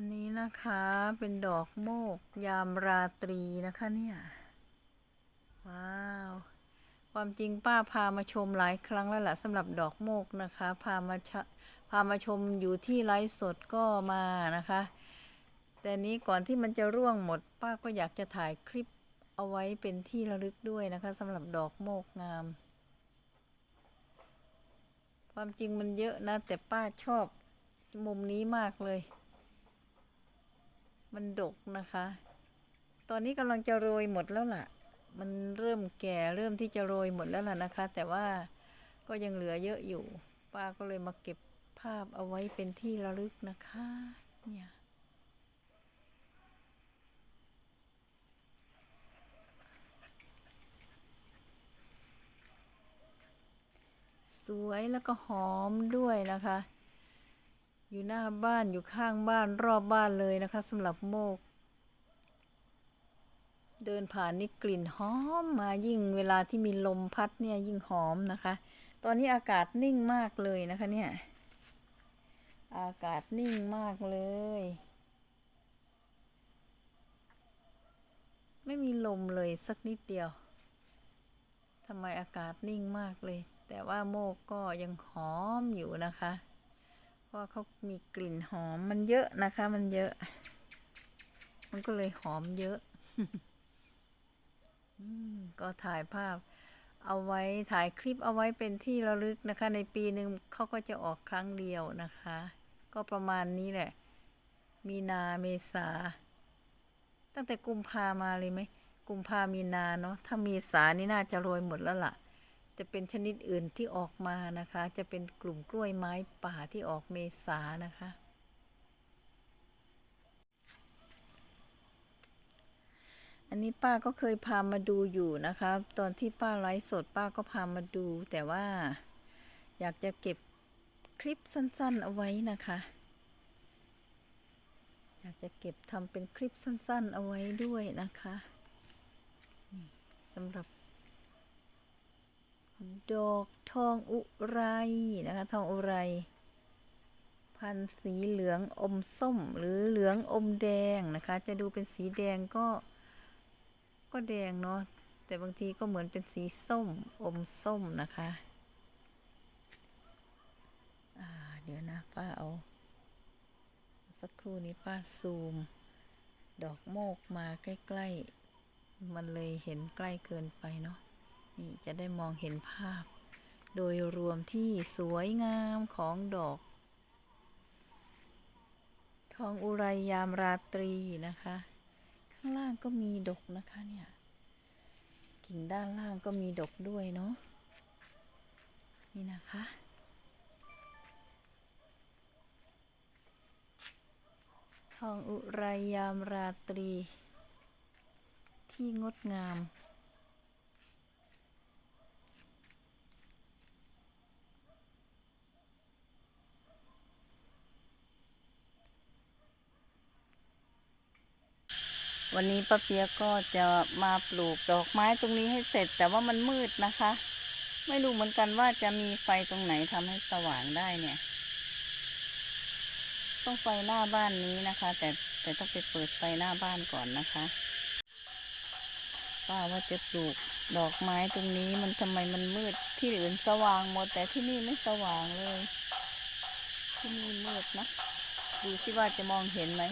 อันนี้นะคะเป็นดอกโมก ยามราตรีนะคะเนี่ย ว้าว ความจริงป้าพามาชมหลายครั้งแล้วล่ะสำหรับดอกโมกนะคะ พามาชะพามาชมอยู่ที่ไลฟ์สดก็มานะคะ แต่นี้ก่อนที่มันจะร่วงหมด ป้าก็อยากจะถ่ายคลิปเอาไว้เป็นที่ระลึกด้วยนะคะสำหรับดอกโมกงาม ความจริงมันเยอะนะ แต่ป้าชอบมุมนี้มากเลย มันดกนะคะ ตอนนี้กำลังจะโรยหมดแล้วล่ะ มันเริ่มแก่เริ่มที่จะโรยหมดแล้วล่ะนะคะ แต่ว่าก็ยังเหลือเยอะอยู่ ป้าก็เลยมาเก็บภาพเอาไว้เป็นที่ระลึกนะคะ เนี่ยสวยแล้วก็หอมด้วยนะคะ อยู่หน้าบ้านอยู่ข้างบ้านรอบบ้านเลยนะคะสำหรับโมก เดินผ่านนี่กลิ่นหอมมายิ่งเวลาที่มีลมพัดเนี่ยยิ่งหอมนะคะ ตอนนี้อากาศนิ่งมากเลยนะคะเนี่ย อากาศนิ่งมากเลย ไม่มีลมเลยสักนิดเดียวทำไมอากาศนิ่งมากเลย แต่ว่าโมกก็ยังหอมอยู่นะคะ เพราะเขามีกลิ่นหอมมันเยอะนะคะ มันเยอะ มันก็เลยหอมเยอะก็ถ่ายภาพ เอาไว้ถ่ายคลิปเอาไว้เป็นที่ระลึกนะคะ ในปีหนึ่งเขาก็จะออกครั้งเดียวนะคะ ก็ประมาณนี้แหละ มีนาเมษา ตั้งแต่กุมภามาเลยไหมกุมภามีนาเนาะถ้ามีสานี่น่าจะโรยหมดแล้วล่ะ จะเป็นชนิดอื่นที่ออกมานะคะ จะเป็นกลุ่มกล้วยไม้ป่าที่ออกเมษานะคะ อันนี้ป้าก็เคยพามาดูอยู่นะคะ ตอนที่ป้าไลฟ์สดป้าก็พามาดู แต่ว่าอยากจะเก็บคลิปสั้นๆเอาไว้นะคะ อยากจะเก็บทำเป็นคลิปสั้นๆเอาไว้ด้วยนะคะสำหรับ ดอกทองอุไรนะคะ ทองอุไร พันธุ์สีเหลืองอมส้มหรือเหลืองอมแดงนะคะ จะดูเป็นสีแดงก็ ก็แดงเนาะแต่บางทีก็เหมือนเป็นสีส้มอมส้มนะคะเดี๋ยวนะป้าเอา สักครู่นี้ป้าซูม ดอกโมกมาใกล้ ๆ มันเลยเห็นใกล้เกินไปเนาะ นี่จะได้มองเห็นภาพ โดยรวมที่สวยงามของดอก ทองอุไรยามราตรีนะคะ ข้างล่างก็มีดกนะคะเนี่ยกิ่งด้านล่างก็มีดกด้วยเนาะนี่นะคะทองอุไรยามราตรี ที่งดงาม วันนี้ป้าเปียกก็จะมาปลูกดอกไม้ตรงนี้ให้เสร็จ แต่ว่ามันมืดนะคะ ไม่รู้เหมือนกันว่าจะมีไฟตรงไหนทำให้สว่างได้เนี่ย ต้องไฟหน้าบ้านนี้นะคะ แต่แต่ต้องไปเปิดไฟหน้าบ้านก่อนนะคะป้าว่าจะปลูกดอกไม้ตรงนี้มันทำไมมันมืดที่อื่นสว่างหมด แต่ที่นี่ไม่สว่างเลย ที่นี่มืดนะดูสิว่าจะมองเห็นไหม